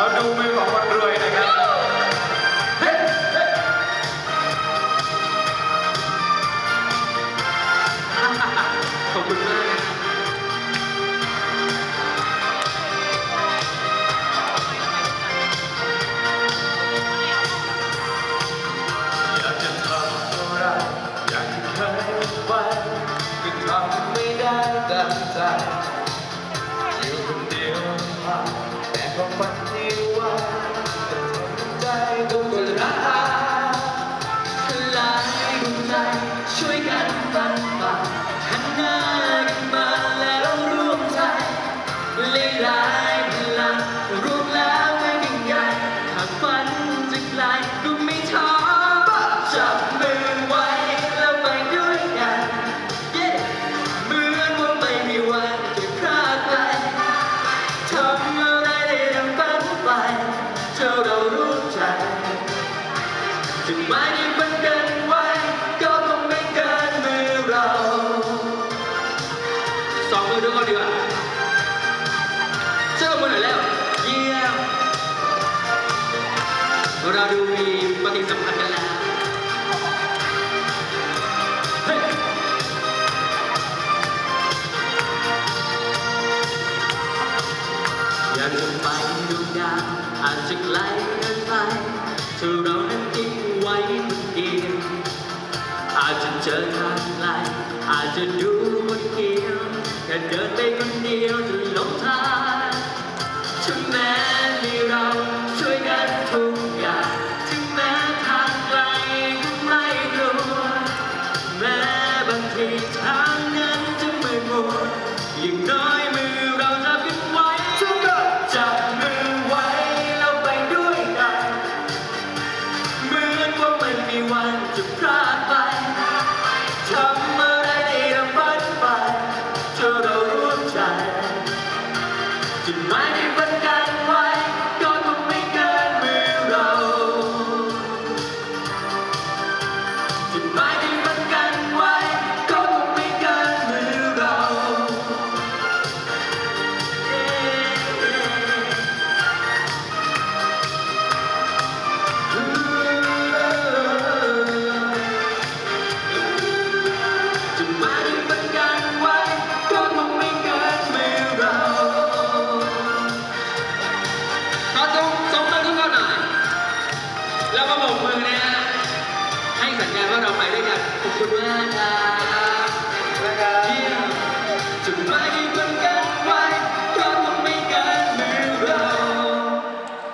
हर उम्र हमारे ถึงไม่ได้บันเดินไว้ ก็คงไม่เกินมือเราสองมืด้วยก็ดีกว่าช่วยมืหนแล้ว เยี่ยมเราดูมีปฏิสัมพันธ์ อาจจะไกลเกินไปถ้าเรานั้นทิ้งไว้คนเดียวอาจจะเจอทางไกลอาจจะดูคนเดียวแค่เดินไปคนเดียวจะหลงทางถึงแม้มีเราช่วยกันทุกอย่างถึงแม้ทางไกลก็ไม่กลัวแม้บางทีทางนั้นจะไม่มัวอย่งน้อย Joanna.